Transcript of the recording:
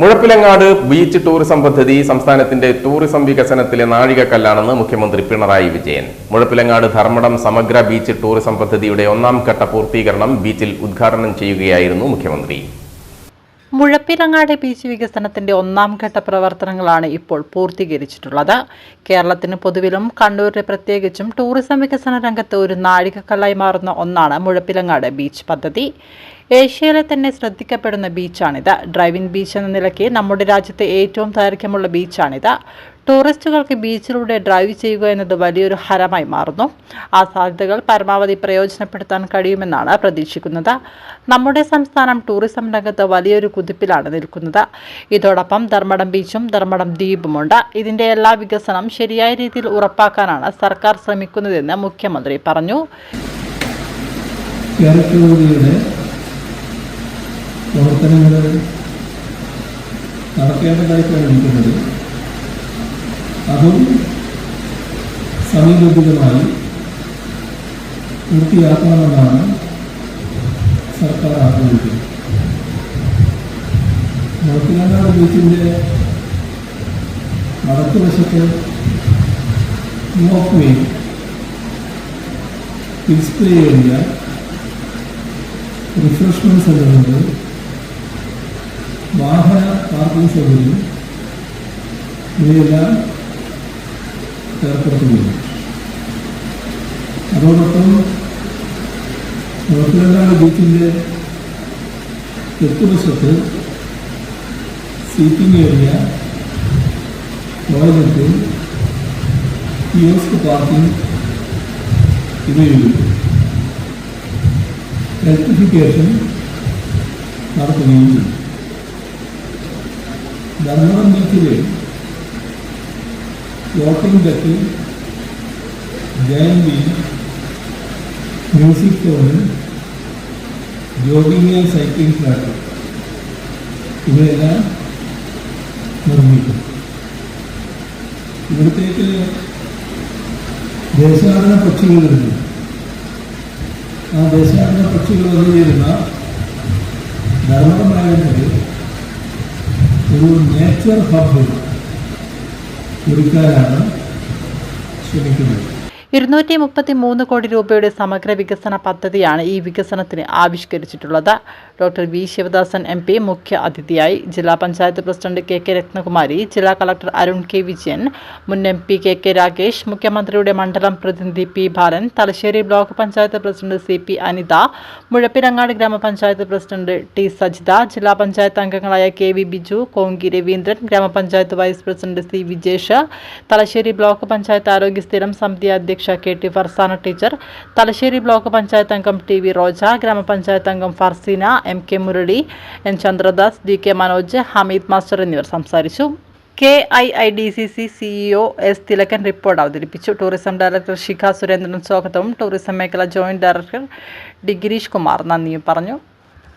Muzhappilangad beach tourism പദ്ധതി സംസ്ഥാനത്തിന്റെ tourism വികസനത്തിലെ നാഴികക്കല്ലാണെന്ന് മുഖ്യമന്ത്രി പിണറായി വിജയൻ. മുഴപ്പിലങ്ങാട് ധർമ്മടം സമഗ്ര ബീച്ച് ടൂറിസം പദ്ധതിയുടെ ഒന്നാം ഘട്ട പൂർത്തീകരണം ബീച്ചിൽ ഉദ്ഘാടനം ചെയ്യുകയായിരുന്നു മുഖ്യമന്ത്രി. മുഴപ്പിലങ്ങാട് ബീച്ച് വികസനത്തിന്റെ ഒന്നാം ഘട്ട പ്രവർത്തനങ്ങളാണ് ഇപ്പോൾ പൂർത്തീകരിച്ചിട്ടുള്ളത്. കേരളത്തിന് പൊതുവിലും കണ്ണൂരിന് പ്രത്യേകിച്ചും ടൂറിസം വികസന രംഗത്ത് ഒരു നാഴികക്കല്ലായി മാറുന്ന ഒന്നാണ് മുഴപ്പിലങ്ങാട് ബീച്ച് പദ്ധതി. ഏഷ്യയിലെ തന്നെ ശ്രദ്ധിക്കപ്പെടുന്ന ബീച്ചാണിത്. ഡ്രൈവിംഗ് ബീച്ച് എന്ന നിലയ്ക്ക് നമ്മുടെ രാജ്യത്തെ ഏറ്റവും ദൈർഘ്യമുള്ള ബീച്ചാണിത്. ടൂറിസ്റ്റുകൾക്ക് ബീച്ചിലൂടെ ഡ്രൈവ് ചെയ്യുക എന്നത് വലിയൊരു ഹരമായി മാറുന്നു. ആ സാധ്യതകൾ പരമാവധി പ്രയോജനപ്പെടുത്താൻ കഴിയുമെന്നാണ് പ്രതീക്ഷിക്കുന്നത്. നമ്മുടെ സംസ്ഥാനം ടൂറിസം രംഗത്ത് വലിയൊരു കുതിപ്പിലാണ് നിൽക്കുന്നത്. ഇതോടൊപ്പം ധർമ്മടം ബീച്ചും ധർമ്മടം ദ്വീപുമുണ്ട്. ഇതിന്റെ എല്ലാ വികസനം ശരിയായ രീതിയിൽ ഉറപ്പാക്കാനാണ് സർക്കാർ ശ്രമിക്കുന്നതെന്ന് മുഖ്യമന്ത്രി പറഞ്ഞു. പ്രവർത്തനങ്ങൾ നടക്കേണ്ടതായിട്ടാണ് ഇരിക്കുന്നത് അതും സമയബന്ധിതമായി പൂർത്തിയാക്കണമെന്നാണ് സർക്കാർ ആഗ്രഹിക്കുന്നത്. നോക്കിലങ്ങാട് ബീച്ചിന്റെ വടക്കുവശത്ത് walk way display area refreshment സെന്ററുണ്ട് വാഹന പാർക്കിംഗ് സൗകര്യം ഇവയെല്ലാം ഏർപ്പെടുത്തുകയാണ് അതോടൊപ്പം നോക്കിലങ്ങാട് ബീച്ചിന്റെ തെക്കുവശത്ത് seating area toilet kiosk parking ഇവയുണ്ട്. Electrification നടത്തുകയും ചെയ്യും. ധർമ്മം ബീച്ചിലെ floating deck giant wheel music zone jogging and cycling track ഇവയെല്ലാം നിർമ്മിക്കും ഇവിടത്തേക്ക് ദേശാടന പക്ഷികളുണ്ട് ആ ദേശാടന പക്ഷികൾ വന്നു ചേരുന്ന ധർമ്മടമായത് ഒരു നേച്ചർ ഹബ്ബ് ഒരുക്കാനാണ് ശ്രമിക്കുന്നത്. ഇരുന്നൂറ്റി മുപ്പത്തി മൂന്ന് കോടി രൂപയുടെ സമഗ്ര വികസന പദ്ധതിയാണ് ഈ വികസനത്തിന് ആവിഷ്കരിച്ചിട്ടുള്ളത്. Doctor V Sivadasan M P മുഖ്യ അതിഥിയായി ജില്ലാ panchayat president K K Ratnakumari ജില്ലാ കളക്ടർ അരുൺ കെ വിജയൻ മുൻ M P K K Rakesh മുഖ്യമന്ത്രിയുടെ മണ്ഡലം പ്രതിനിധി P Balan Thalassery block panchayat president C P Anitha Muzhappilangad ഗ്രാമപഞ്ചായത്ത് പ്രസിഡന്റ് ടി സജിത ജില്ലാ പഞ്ചായത്ത് അംഗങ്ങളായ കെ വി ബിജു കോങ്കി രവീന്ദ്രൻ ഗ്രാമപഞ്ചായത്ത് vice president C Vijesh Thalassery block panchayat ആരോഗ്യ സ്ഥിരം സമിതി അധ്യക്ഷ K T Farsana teacher Thalassery block panchayat അംഗം ടി വി റോജ ഗ്രാമപഞ്ചായത്ത് അംഗം Farseena M K Murali N Chandradas D K Manoj Hameed master എന്നിവർ സംസാരിച്ചു. K I I D C C CEO S Thilakan report അവതരിപ്പിച്ചു. ടൂറിസം ഡയറക്ടർ ശിഖ സുരേന്ദ്രൻ സ്വാഗതവും tourism മേഖല joint director D Girish Kumar നന്ദിയും പറഞ്ഞു.